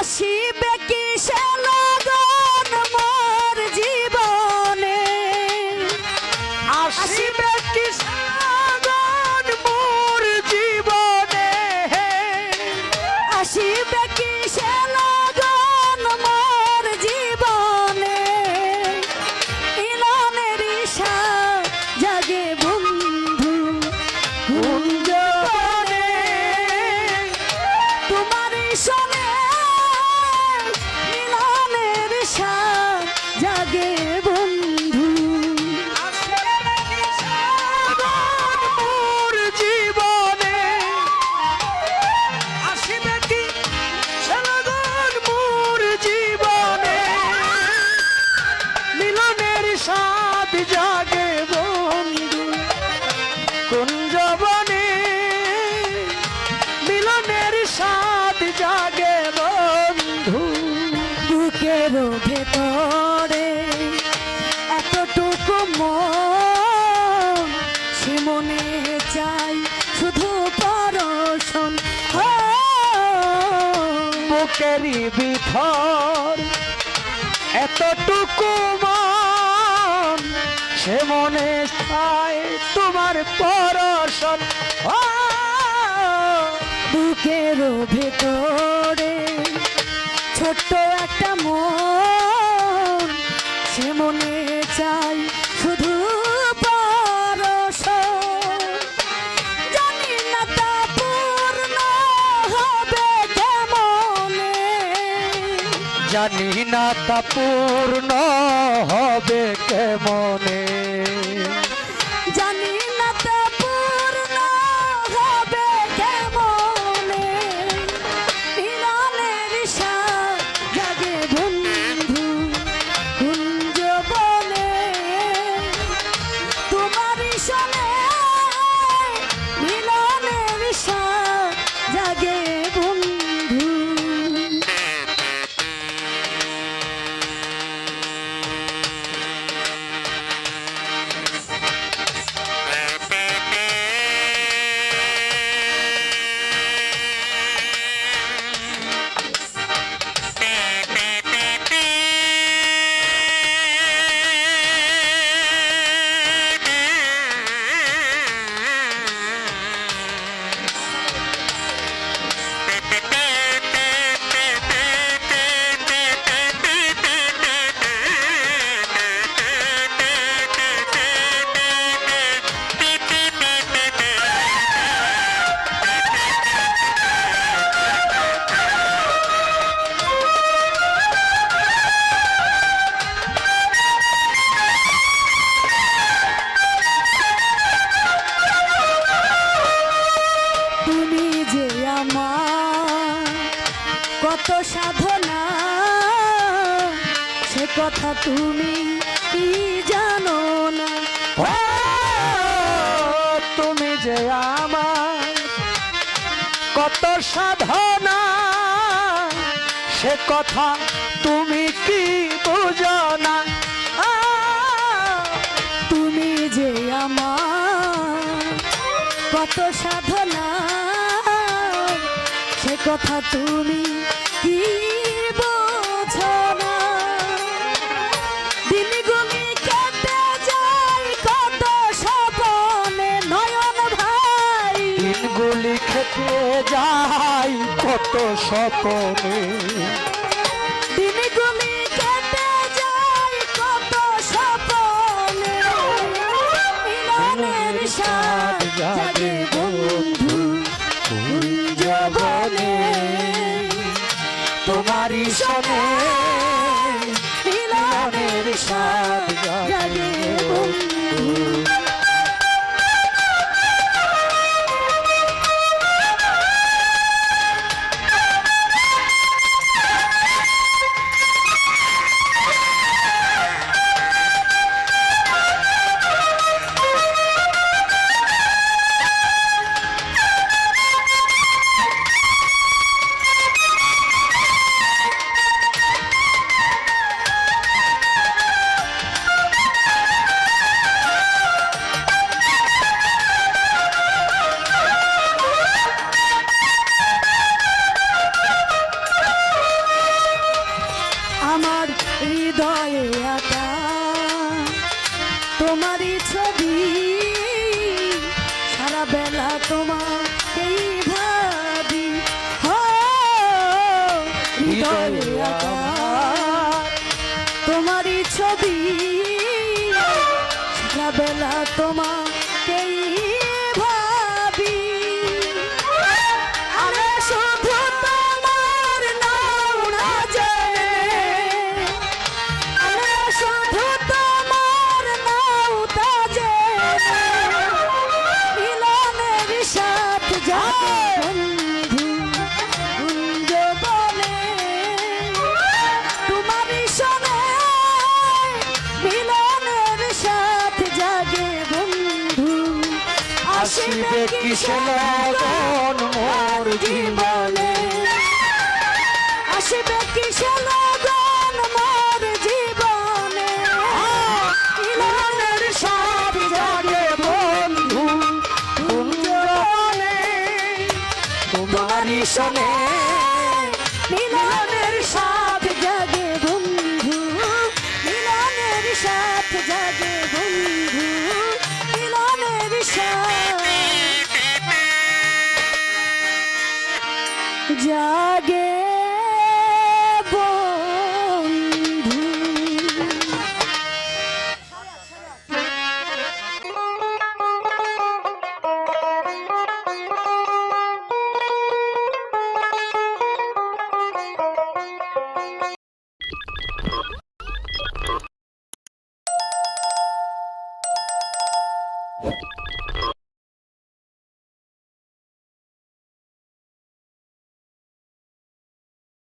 আসিবে কি সে লগন মোর জীবনে? আসিবে কি লগন মোর জীবনে? আসিবে মন চাই শুধু পরশন বুকেরই বিথর এতটুকু মন, সে মনে চায় তোমার পরশন। বুকের ভেতরে ছোট্ট একটা মন, সে মনে চাই জানি না তা পূর্ণ হবে কেমনে? জানি সে কথা তুমি কি জানো না? তুমি যে আমার কত সাধনা, সে কথা তুমি কি বুঝো না? তুমি যে আমার কত সাধনা, সে কথা তুমি কি খেতে যাই কত স্বপনে। দিনগুলি কেটে যায় কত স্বপনে। মিলনের জাগে বন্ধু কুঞ্জবনে তোমারই সনে মিলনের আমার হৃদয়ে আঁকা তোমারই ছবি সারা বেলা তোমাকেই ভাবি। হৃদয়ে আঁকা তোমারই ছবি সারা বেলা তোমার আসিবে কিসে লগন মোর জীবনে আসবে কিসে লগন তোমারই